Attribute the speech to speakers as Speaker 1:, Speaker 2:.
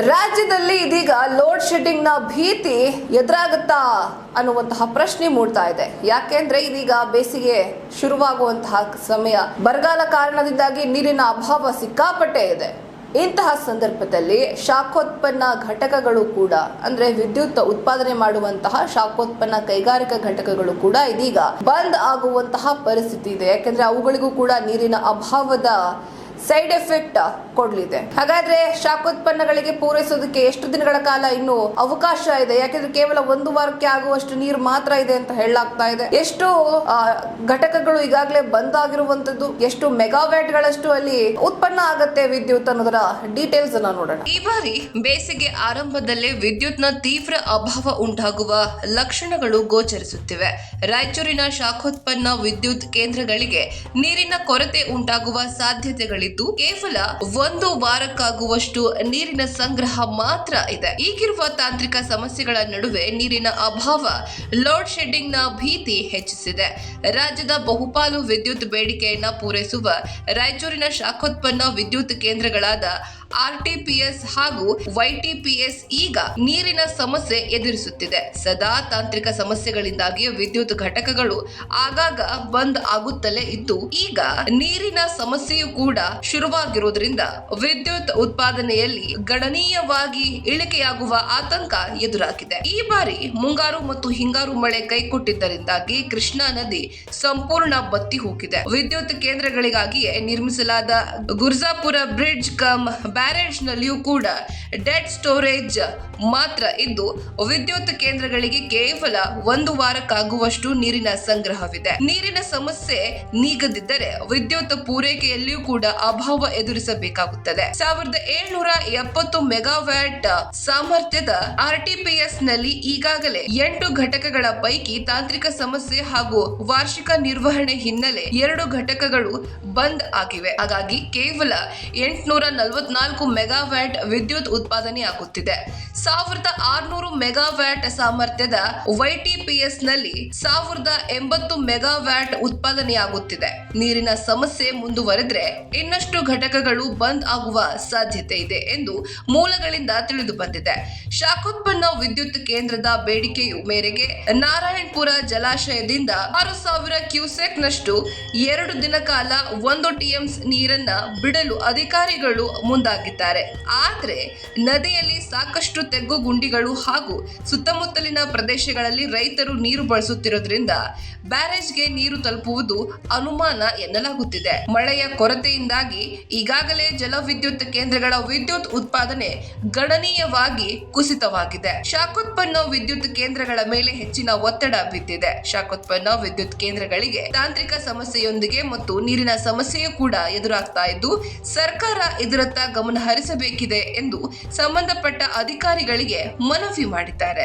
Speaker 1: ರಾಜ್ಯದಲ್ಲಿ ಇದೀಗ ಲೋಡ್ ಶೆಡ್ಡಿಂಗ್ನ ಭೀತಿ ಎದುರಾಗುತ್ತಾ ಅನ್ನುವಂತಹ ಪ್ರಶ್ನೆ ಮೂಡ್ತಾ ಇದೆ. ಯಾಕೆಂದ್ರೆ ಇದೀಗ ಬೇಸಿಗೆ ಶುರುವಾಗುವಂತಹ ಸಮಯ. ಬರಗಾಲ ಕಾರಣದಿಂದಾಗಿ ನೀರಿನ ಅಭಾವ ಸಿಕ್ಕಾಪಟ್ಟೆ ಇದೆ. ಇಂತಹ ಸಂದರ್ಭದಲ್ಲಿ ಶಾಖೋತ್ಪನ್ನ ಘಟಕಗಳು ಕೂಡ, ಅಂದ್ರೆ ವಿದ್ಯುತ್ ಉತ್ಪಾದನೆ ಮಾಡುವಂತಹ ಶಾಖೋತ್ಪನ್ನ ಕೈಗಾರಿಕಾ ಘಟಕಗಳು ಕೂಡ ಇದೀಗ ಬಂದ್ ಆಗುವಂತಹ ಪರಿಸ್ಥಿತಿ ಇದೆ. ಯಾಕೆಂದ್ರೆ ಅವುಗಳಿಗೂ ಕೂಡ ನೀರಿನ ಅಭಾವದ ಸೈಡ್ ಎಫೆಕ್ಟ್ ಕೊಡ್ಲಿದೆ. ಹಾಗಾದ್ರೆ ಶಾಖೋತ್ಪನ್ನಗಳಿಗೆ ಪೂರೈಸೋದಕ್ಕೆ ಎಷ್ಟು ದಿನಗಳ ಕಾಲ ಇನ್ನು ಅವಕಾಶ ಇದೆ? ಯಾಕೆಂದ್ರೆ ಕೇವಲ ಒಂದು ವಾರಕ್ಕೆ ಆಗುವಷ್ಟು ನೀರು ಮಾತ್ರ ಇದೆ ಅಂತ ಹೇಳಲಾಗ್ತಾ ಇದೆ. ಎಷ್ಟು ಘಟಕಗಳು ಈಗಾಗಲೇ ಬಂದ್ ಆಗಿರುವಂತದ್ದು ಎಷ್ಟು ಮೆಗಾವ್ಯಾಟ್ ಗಳಷ್ಟು ಅಲ್ಲಿ ಉತ್ಪನ್ನ ಆಗತ್ತೆ ವಿದ್ಯುತ್ ಅನ್ನೋದರ ಡೀಟೇಲ್ಸ್ ಅನ್ನ ನೋಡೋಣ.
Speaker 2: ಈ ಬಾರಿ ಬೇಸಿಗೆ ಆರಂಭದಲ್ಲೇ ವಿದ್ಯುತ್ನ ತೀವ್ರ ಅಭಾವ ಉಂಟಾಗುವ ಲಕ್ಷಣಗಳು ಗೋಚರಿಸುತ್ತಿವೆ. ರಾಯಚೂರಿನ ಶಾಖೋತ್ಪನ್ನ ವಿದ್ಯುತ್ ಕೇಂದ್ರಗಳಿಗೆ ನೀರಿನ ಕೊರತೆ ಉಂಟಾಗುವ ಸಾಧ್ಯತೆಗಳಿದ್ದು ಕೇವಲ ಒಂದು ವಾರಕ್ಕಾಗುವಷ್ಟು ನೀರಿನ ಸಂಗ್ರಹ ಮಾತ್ರ ಇದೆ. ಈಗಿರುವ ತಾಂತ್ರಿಕ ಸಮಸ್ಯೆಗಳ ನಡುವೆ ನೀರಿನ ಅಭಾವ ಲೋಡ್ ಶೆಡ್ಡಿಂಗ್ನ ಭೀತಿ ಹೆಚ್ಚಿಸಿದೆ. ರಾಜ್ಯದ ಬಹುಪಾಲು ವಿದ್ಯುತ್ ಬೇಡಿಕೆಯನ್ನ ಪೂರೈಸುವ ರಾಯಚೂರಿನ ಶಾಖೋತ್ಪನ್ನ ವಿದ್ಯುತ್ ಕೇಂದ್ರಗಳಾದ ಆರ್ಟಿಪಿಎಸ್ ಹಾಗೂ ವೈಟಿಪಿಎಸ್ ಈಗ ನೀರಿನ ಸಮಸ್ಯೆ ಎದುರಿಸುತ್ತಿದೆ. ಸದಾ ತಾಂತ್ರಿಕ ಸಮಸ್ಯೆಗಳಿಂದಾಗಿ ವಿದ್ಯುತ್ ಘಟಕಗಳು ಆಗಾಗ ಬಂದ್ ಆಗುತ್ತಲೇ ಇದ್ದು, ಈಗ ನೀರಿನ ಸಮಸ್ಯೆಯೂ ಕೂಡ ಶುರುವಾಗಿರುವುದರಿಂದ ವಿದ್ಯುತ್ ಉತ್ಪಾದನೆಯಲ್ಲಿ ಗಣನೀಯವಾಗಿ ಇಳಿಕೆಯಾಗುವ ಆತಂಕ ಎದುರಾಗಿದೆ. ಈ ಬಾರಿ ಮುಂಗಾರು ಮತ್ತು ಹಿಂಗಾರು ಮಳೆ ಕೈಕೊಟ್ಟಿದ್ದರಿಂದಾಗಿ ಕೃಷ್ಣಾ ನದಿ ಸಂಪೂರ್ಣ ಬತ್ತಿ ಹೋಗಿದೆ ವಿದ್ಯುತ್ ಕೇಂದ್ರಗಳಿಗಾಗಿಯೇ ನಿರ್ಮಿಸಲಾದ ಗುರ್ಜಾಪುರ ಬ್ರಿಡ್ಜ್ ಕಮ್ ಬ್ಯಾರೇಜ್ ನಲ್ಲಿಯೂ ಕೂಡ ಡೆಡ್ ಸ್ಟೋರೇಜ್ ಮಾತ್ರ ಇದ್ದು, ವಿದ್ಯುತ್ ಕೇಂದ್ರಗಳಿಗೆ ಕೇವಲ ಒಂದು ವಾರಕ್ಕಾಗುವಷ್ಟು ನೀರಿನ ಸಂಗ್ರಹವಿದೆ. ನೀರಿನ ಸಮಸ್ಯೆ ನೀಗದಿದ್ದರೆ ವಿದ್ಯುತ್ ಪೂರೈಕೆಯಲ್ಲಿಯೂ ಕೂಡ ಅಭಾವ ಎದುರಿಸಬೇಕಾಗುತ್ತದೆ. ಸಾವಿರದ ಏಳ್ನೂರ ಎಪ್ಪತ್ತು ಮೆಗಾವ್ಯಾಟ್ ಸಾಮರ್ಥ್ಯದ ಆರ್ಟಿಪಿಎಸ್ನಲ್ಲಿ ಈಗಾಗಲೇ ಎಂಟು ಘಟಕಗಳ ಪೈಕಿ ತಾಂತ್ರಿಕ ಸಮಸ್ಯೆ ಹಾಗೂ ವಾರ್ಷಿಕ ನಿರ್ವಹಣೆ ಹಿನ್ನೆಲೆ ಎರಡು ಘಟಕಗಳು ಬಂದ್ ಆಗಿವೆ. ಹಾಗಾಗಿ ಕೇವಲ ಎಂಟುನೂರ ನಲವತ್ನಾಲ್ಕು ಮೆಗಾವ್ಯಾಟ್ ವಿದ್ಯುತ್ ಉತ್ಪಾದನೆ ಆಗುತ್ತಿದೆ. ಸಾವಿರದ ಆರುನೂರು ಮೆಗಾವ್ಯಾಟ್ ಸಾಮರ್ಥ್ಯದ ವೈಟಿಪಿಎಸ್ನಲ್ಲಿ ಸಾವಿರದ ಎಂಬತ್ತು ಮೆಗಾವ್ಯಾಟ್ ಉತ್ಪಾದನೆಯಾಗುತ್ತಿದೆ. ನೀರಿನ ಸಮಸ್ಯೆ ಮುಂದುವರೆದ್ರೆ ಇನ್ನಷ್ಟು ಘಟಕಗಳು ಬಂದ್ ಆಗುವ ಸಾಧ್ಯತೆ ಇದೆ ಎಂದು ಮೂಲಗಳಿಂದ ತಿಳಿದು ಬಂದಿದೆ. ಶಾಖೋತ್ಪನ್ನ ವಿದ್ಯುತ್ ಕೇಂದ್ರದ ಬೇಡಿಕೆಯು ಮೇರೆಗೆ ನಾರಾಯಣಪುರ ಜಲಾಶಯದಿಂದ ಆರು ಸಾವಿರ ಕ್ಯೂಸೆಕ್ ನಷ್ಟು ಎರಡು ದಿನ ಕಾಲ ಒಂದು ಟಿಎಂಸ್ ನೀರನ್ನ ಬಿಡಲು ಅಧಿಕಾರಿಗಳು ಮುಂದಾಗಿದ್ದಾರೆ. ಆದ್ರೆ ನದಿಯಲ್ಲಿ ಸಾಕಷ್ಟು ತೆಗ್ಗು ಗುಂಡಿಗಳು ಹಾಗೂ ಸುತ್ತಮುತ್ತಲಿನ ಪ್ರದೇಶಗಳಲ್ಲಿ ರೈತರು ನೀರು ಬಳಸುತ್ತಿರೋದ್ರಿಂದ ಬ್ಯಾರೇಜ್ಗೆ ನೀರು ತಲುಪುವುದು ಅನುಮಾನ ಎನ್ನಲಾಗುತ್ತಿದೆ. ಮಳೆಯ ಕೊರತೆಯಿಂದಾಗಿ ಈಗಾಗಲೇ ಜಲವಿದ್ಯುತ್ ಕೇಂದ್ರಗಳ ವಿದ್ಯುತ್ ಉತ್ಪಾದನೆ ಗಣನೀಯವಾಗಿ ಕುಸಿತವಾಗಿದೆ. ಶಾಖೋತ್ಪನ್ನ ವಿದ್ಯುತ್ ಕೇಂದ್ರಗಳ ಮೇಲೆ ಹೆಚ್ಚಿನ ಒತ್ತಡ ಬಿದ್ದಿದೆ. ಶಾಖೋತ್ಪನ್ನ ವಿದ್ಯುತ್ ಕೇಂದ್ರಗಳಿಗೆ ತಾಂತ್ರಿಕ ಸಮಸ್ಯೆಯೊಂದಿಗೆ ಮತ್ತು ನೀರಿನ ಸಮಸ್ಯೆಯೂ ಕೂಡ ಎದುರಾಗ್ತಾ ಇದ್ದು, ಸರ್ಕಾರ ಇದರತ್ತ ಗಮನ ಹರಿಸಬೇಕಿದೆ ಎಂದು ಸಂಬಂಧಪಟ್ಟ ಅಧಿಕಾರಿಗಳಿಗೆ ಮನವಿ ಮಾಡಿದ್ದಾರೆ.